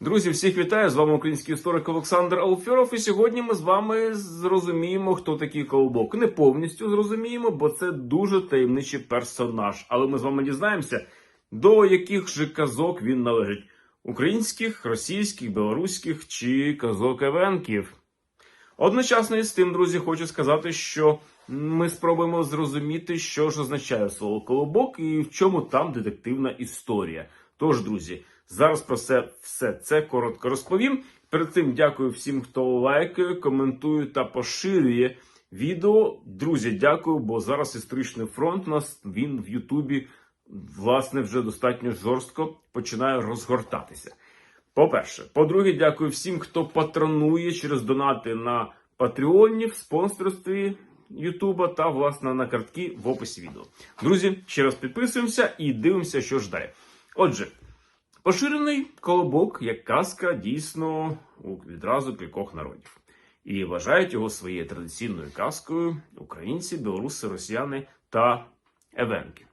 Друзі, всіх вітаю! З вами український історик Олександр Алферов. І сьогодні ми з вами зрозуміємо, хто такий колобок. Не повністю зрозуміємо, бо це дуже таємничий персонаж. Але ми з вами дізнаємося, до яких же казок він належить: українських, російських, білоруських чи казок евенків. Одночасно із тим, друзі, хочу сказати, що ми спробуємо зрозуміти, що ж означає слово колобок і в чому там детективна історія. Тож, друзі, зараз про це все це коротко розповім. Перед цим дякую всім, хто лайкає, коментує та поширює відео. Друзі, дякую, бо зараз історичний фронт у нас він в Ютубі власне вже достатньо жорстко починає розгортатися. По-перше, по-друге, дякую всім, хто патронує через донати на Патреоні, в спонсорстві Ютуба та, власне, на картки в описі відео. Друзі, ще раз підписуємося і дивимося, що ж далі. Отже, поширений колобок як казка дійсно у відразу кількох народів. І вважають його своєю традиційною казкою українці, білоруси, росіяни та евенки.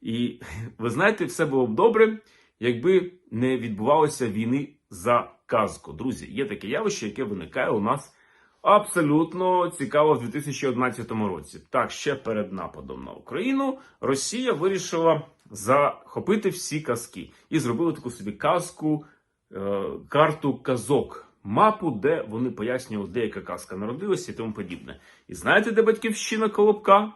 І ви знаєте, все було б добре, якби не відбувалося війни за казку. Друзі, є таке явище, яке виникає у нас абсолютно цікаво в 2011 році. Так, ще перед нападом на Україну Росія вирішила захопити всі казки і зробили таку собі казку, е, карту казок. Мапу, де вони пояснювали, де яка казка народилася і тому подібне. І знаєте, де батьківщина Колобка?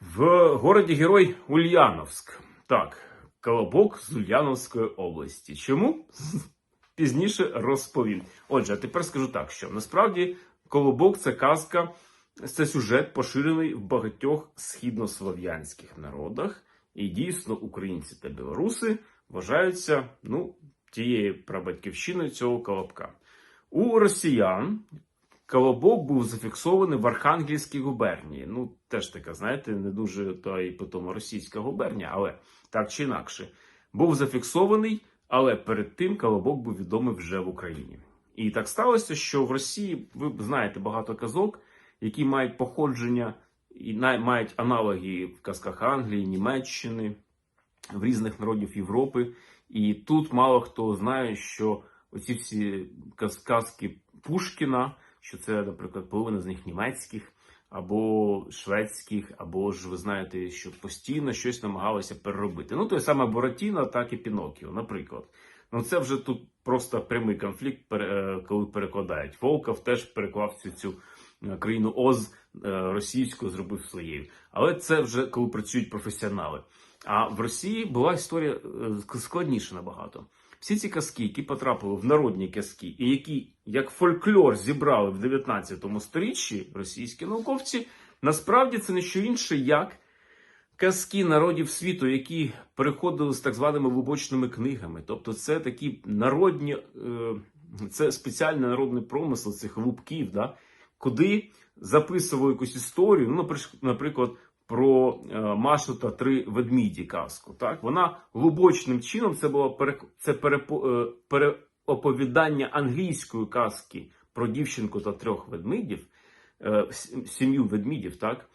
В городі Герой Ульяновськ. Так, Колобок з Ульяновської області. Чому? Пізніше розповім. Отже, а тепер скажу так, що насправді Колобок це казка, це сюжет поширений в багатьох східнослов'янських народах. І дійсно українці та білоруси вважаються ну, тією прабатьківщиною цього колобка. У росіян Колобок був зафіксований в Архангельській губернії. Ну, теж така, знаєте, не дуже та й потім російська губернія, але так чи інакше. Був зафіксований, але перед тим Колобок був відомий вже в Україні. І так сталося, що в Росії ви знаєте багато казок, які мають походження і мають аналоги в казках Англії, Німеччини, в різних народів Європи. І тут мало хто знає, що оці всі казки Пушкіна, що це, наприклад, половина з них німецьких, або шведських, або ж ви знаєте, що постійно щось намагалися переробити. Ну, той саме Буратіно, так і Пінокіо, наприклад. Ну, це вже тут просто прямий конфлікт, е, коли перекладають. Волков теж переклав цю цю е, країну Оз е, російську, зробив своєю. Але це вже коли працюють професіонали. А в Росії була історія е, складніша набагато. Всі ці казки, які потрапили в народні казки, і які як фольклор зібрали в 19 сторіччі російські науковці, насправді це не що інше, як казки народів світу, які переходили з так званими вибочними книгами. Тобто, це такі народні, е, це спеціальний народний промисел цих лубків, да, куди записував якусь історію. Ну, наприклад, про е, Машу та три ведміді казку. Так, вона глибочним чином це було перек... це е, переоповідання англійської казки про дівчинку та трьох ведмідів, е, сім'ю ведмідів, так,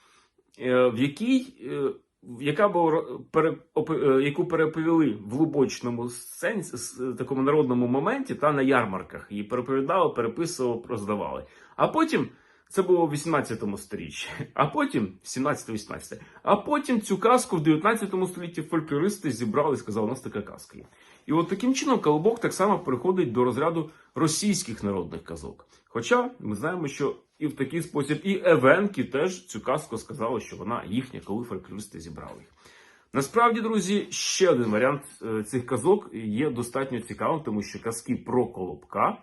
в якій. Е, яка була е, яку переповіли в лубочному сенсі, с- такому народному моменті та на ярмарках. Її переповідали, переписували, роздавали. А потім це було в 18 сторіччі, а потім 17-18. А потім цю казку в 19 столітті фольклористи зібрали і сказали, у нас така казка є. І от таким чином колобок так само переходить до розряду російських народних казок. Хоча ми знаємо, що і в такий спосіб, і Евенки теж цю казку сказали, що вона їхня, коли фольклористи зібрали їх. Насправді, друзі, ще один варіант е, цих казок є достатньо цікавим, тому що казки про колобка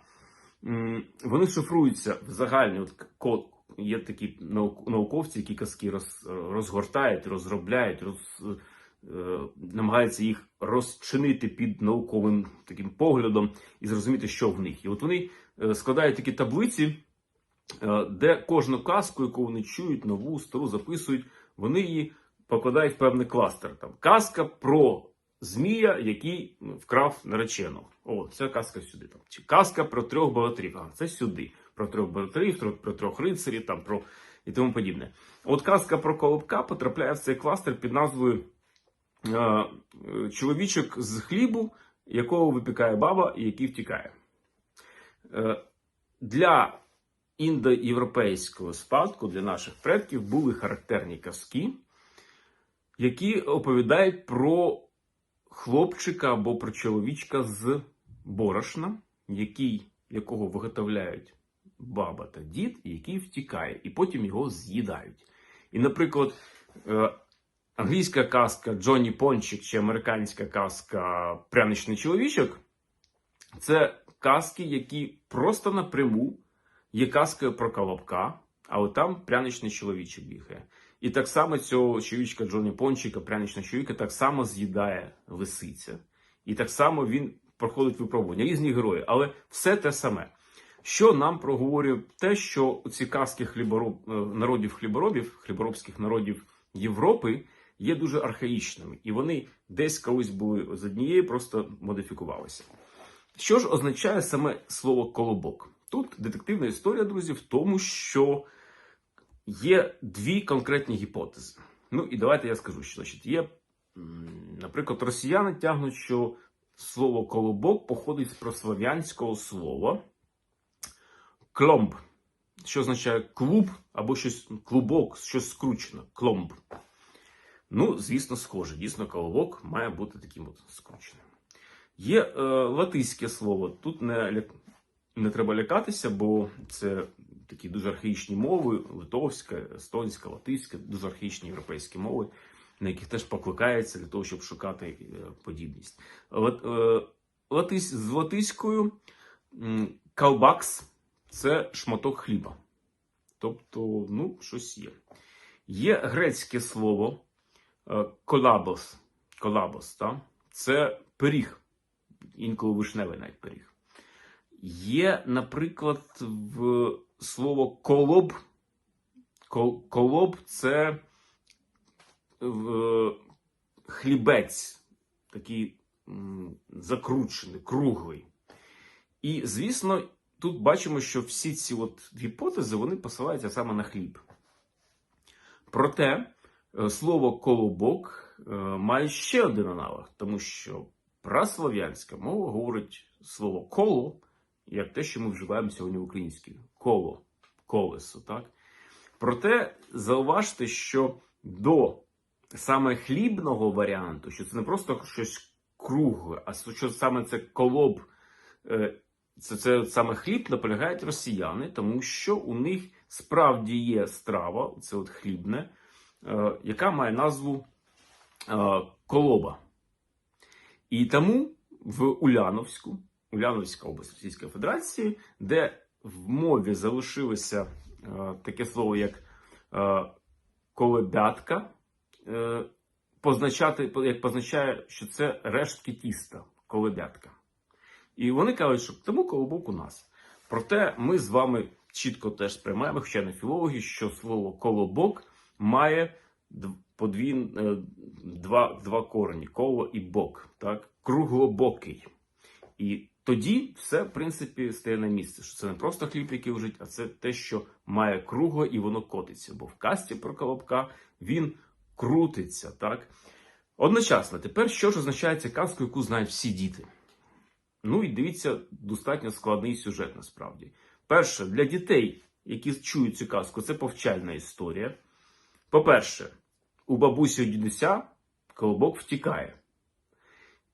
вони шифруються в загальний от. Є такі наук- науковці, які казки роз, розгортають, розробляють, роз, е, намагаються їх розчинити під науковим таким поглядом і зрозуміти, що в них. І от вони е, складають такі таблиці, е, де кожну казку, яку вони чують, нову, стару записують, вони її покладають в певний кластер. Там казка про змія, який ну, вкрав наречену. О, ця казка сюди. Там. Чи казка про трьох богатирів. А це сюди. Про трьох богатирів, про, трьох рицарів, там про і тому подібне. От казка про колобка потрапляє в цей кластер під назвою Чоловічок з хлібу якого випікає баба і який втікає. Е, Для індоєвропейського спадку, для наших предків, були характерні казки, які оповідають про хлопчика або про чоловічка з борошна, який, якого виготовляють баба та дід, і який втікає, і потім його з'їдають. І, наприклад, е, англійська казка Джонні Пончик чи американська казка Пряничний чоловічок це казки, які просто напряму є казкою про колобка, а от там пряничний чоловічок бігає. І так само цього чоловічка Джонні Пончика, пряничного чоловіка, так само з'їдає лисиця. І так само він проходить випробування. Різні герої, але все те саме. Що нам проговорює те, що ці казки хлібороб, е, народів хліборобів, хліборобських народів Європи є дуже архаїчними, і вони десь колись були з однієї, просто модифікувалися. Що ж означає саме слово колобок? Тут детективна історія, друзі, в тому, що є дві конкретні гіпотези. Ну і давайте я скажу, що значить, є, наприклад, росіяни тягнуть, що слово колобок походить з прослав'янського слова кломб, що означає клуб або щось клубок, щось скручено, кломб. Ну, звісно, схоже. Дійсно, колобок має бути таким от скрученим. Є е, латиське слово. Тут не, не треба лякатися, бо це такі дуже архаїчні мови: литовська, естонська, латиська, дуже архаїчні європейські мови, на яких теж покликається для того, щоб шукати е, подібність. Лат, е, латись, з латиською калбакс це шматок хліба. Тобто, ну, щось є. Є грецьке слово колабос. Колабос, та? це пиріг, інколи вишневий навіть пиріг. Є, наприклад, в слово колоб. Кол- Колоб це в, хлібець, такий закручений, круглий. І, звісно, тут бачимо, що всі ці от гіпотези вони посилаються саме на хліб. Проте е, слово колобок е, має ще один аналог, тому що праслов'янська мова говорить слово коло як те, що ми вживаємо сьогодні в українській коло, колесо. Так? Проте зауважте, що до саме хлібного варіанту, що це не просто щось кругле, а що саме це колоб, е, це, це саме хліб наполягають росіяни, тому що у них справді є страва, це от хлібне, е, яка має назву е, колоба. І тому в Уляновську, Уляновська область Російської Федерації, де в мові залишилося е, таке слово, як е, колебятка, е, позначати, як позначає, що це рештки тіста, колебятка. І вони кажуть, що тому колобок у нас. Проте ми з вами чітко теж сприймаємо, хоча не філологи, що слово колобок має подвін, е, два, два корені коло і бок, так? круглобокий. І тоді все, в принципі, стає на місце. Що це не просто хліб, який лежить, а це те, що має кругло і воно котиться. Бо в касті про колобка він крутиться. так? Одночасно, тепер що ж означає ця казка, яку знають всі діти? Ну і дивіться, достатньо складний сюжет насправді. Перше, для дітей, які чують цю казку, це повчальна історія. По-перше, у бабусі дідуся колобок втікає.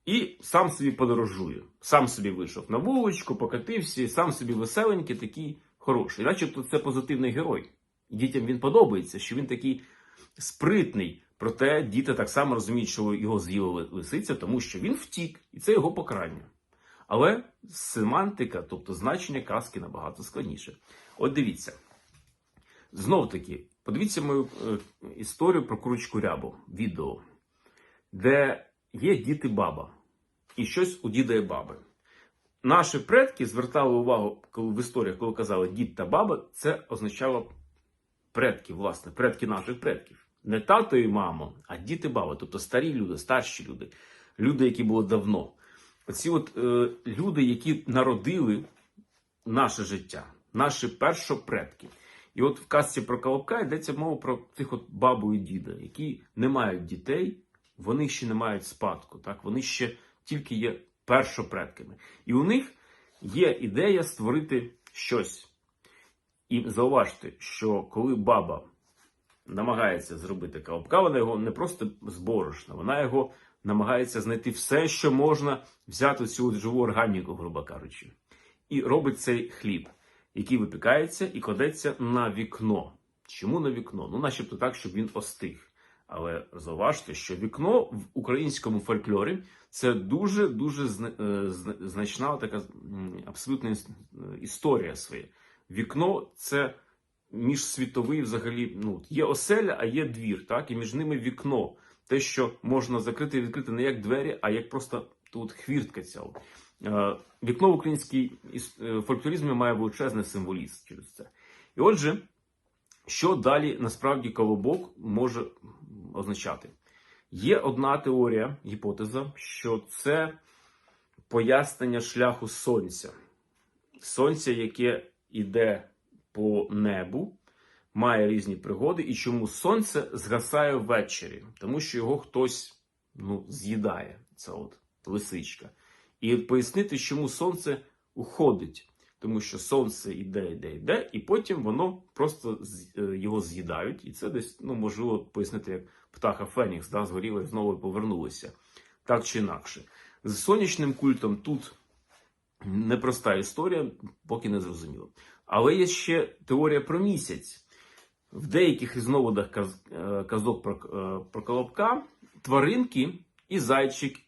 І сам собі подорожує. Сам собі вийшов на вуличку, покатився, сам собі веселенький, такий хороший. Начебто це позитивний герой. Дітям він подобається, що він такий спритний. Проте діти так само розуміють, що його з'їла ли- лисиця, тому що він втік, і це його покарання. Але семантика, тобто значення казки набагато складніше. От дивіться. Знов таки, подивіться мою е, історію про курочку рябу, відео, де є діти баба, і щось у діда і баби. Наші предки звертали увагу, коли в історіях, коли казали дід та баба, це означало предки, власне, предки наших предків. Не тато і мамо, а діти баба, тобто старі люди, старші люди, люди, які були давно. Оці от е, люди, які народили наше життя, наші першопредки. І от в казці про Колобка йдеться мова про тих от бабу і діда, які не мають дітей, вони ще не мають спадку. Так? Вони ще тільки є першопредками. І у них є ідея створити щось. І зауважте, що коли баба намагається зробити колобка, вона його не просто з борошна, вона його намагається знайти все, що можна взяти цю живу органіку, грубо кажучи. І робить цей хліб, який випікається і кладеться на вікно. Чому на вікно? Ну, начебто так, щоб він остиг. Але зауважте, що вікно в українському фольклорі це дуже дуже е, значна така абсолютна е, історія своя. Вікно це міжсвітовий взагалі. Ну є оселя, а є двір, так і між ними вікно. Те, що можна закрити і відкрити не як двері, а як просто тут хвіртка ця. Е, Вікно в українській е, фольклоризмі має величезний символізм через це. І отже, що далі насправді колобок може означати? Є одна теорія, гіпотеза, що це пояснення шляху сонця. Сонце, яке йде по небу, має різні пригоди, і чому сонце згасає ввечері, тому що його хтось ну, з'їдає. Це от лисичка. І пояснити, чому сонце уходить. Тому що сонце йде, йде, йде, і потім воно просто е, його з'їдають. І це десь ну, можливо пояснити, як птаха Фенікс, да, згоріла і знову повернулася. Так чи інакше. З сонячним культом тут непроста історія, поки не зрозуміло. Але є ще теорія про місяць. В деяких різновидах е, казок про, е, про колобка тваринки і зайчик,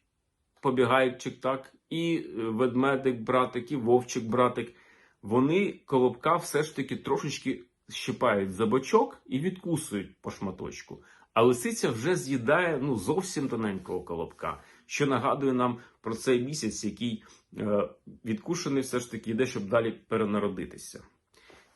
побігайчик, так, і е, ведмедик, братик, і вовчик, братик. Вони колобка все ж таки трошечки щипають за бочок і відкусують по шматочку. А лисиця вже з'їдає ну, зовсім тоненького колобка, що нагадує нам про цей місяць, який е, відкушений все ж таки йде, щоб далі перенародитися.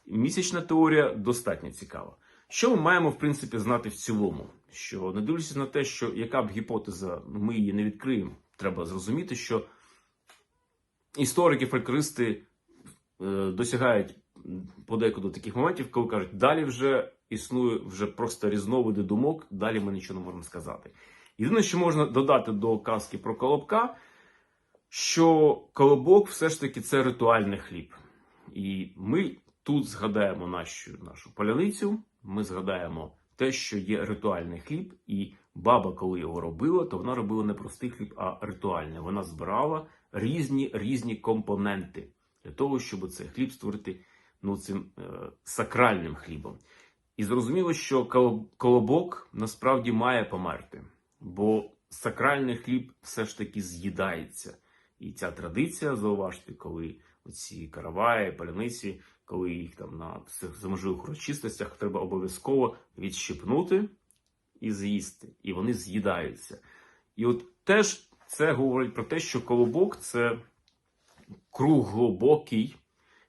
Місячна теорія достатньо цікава. Що ми маємо, в принципі, знати в цілому? Що не дивлячись на те, що яка б гіпотеза, ну, ми її не відкриємо, треба зрозуміти, що історики, фольклористи е, досягають подекуди таких моментів, коли кажуть, далі вже існує вже просто різновиди думок, далі ми нічого не можемо сказати. Єдине, що можна додати до казки про колобка, що колобок все ж таки це ритуальний хліб. І ми тут згадаємо нашу, нашу поляницю, ми згадаємо те, що є ритуальний хліб, і баба, коли його робила, то вона робила не простий хліб, а ритуальний. Вона збирала різні різні компоненти для того, щоб цей хліб створити ну, цим е, сакральним хлібом. І зрозуміло, що колобок насправді має померти, бо сакральний хліб все ж таки з'їдається. І ця традиція, зауважте, коли оці караваї, паляниці, коли їх там на цих заможливих урочистостях треба обов'язково відщипнути і з'їсти. І вони з'їдаються. І от теж це говорить про те, що колобок це круглобокий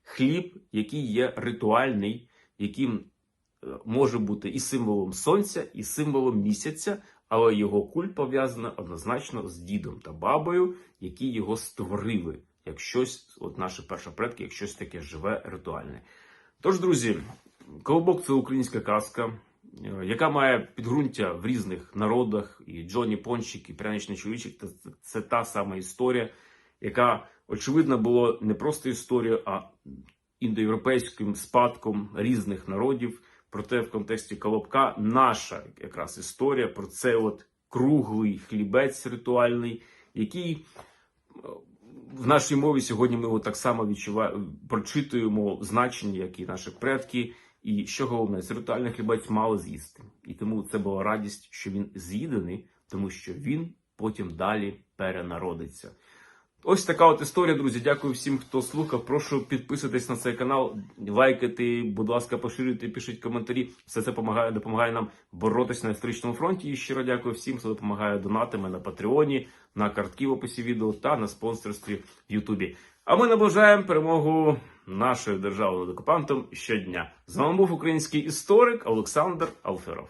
хліб, який є ритуальний, яким е, може бути і символом сонця, і символом місяця, але його культ пов'язаний однозначно з дідом та бабою, які його створили, як щось, от наші перші предки, як щось таке живе, ритуальне. Тож, друзі, колобок це українська казка, яка має підґрунтя в різних народах, і Джонні Пончик, і Пряничний чоловічик це, це та сама історія, яка очевидно була не просто історією, а індоєвропейським спадком різних народів. Проте в контексті Колобка наша якраз історія про цей от круглий хлібець ритуальний, який е, в нашій мові сьогодні ми його так само відчуваємо, прочитуємо значення, як і наші предки. І що головне, цей ритуальний хлібець мало з'їсти. І тому це була радість, що він з'їдений, тому що він потім далі перенародиться. Ось така от історія, друзі. Дякую всім, хто слухав. Прошу підписуйтесь на цей канал, лайкати, будь ласка, поширюйте, пишіть коментарі. Все це допомагає, допомагає нам боротися на історичному фронті. І щиро дякую всім, хто допомагає донатами на Патреоні, на картки в описі відео та на спонсорстві в Ютубі. А ми наближаємо перемогу нашої держави над окупантом щодня. З вами був український історик Олександр Алферов.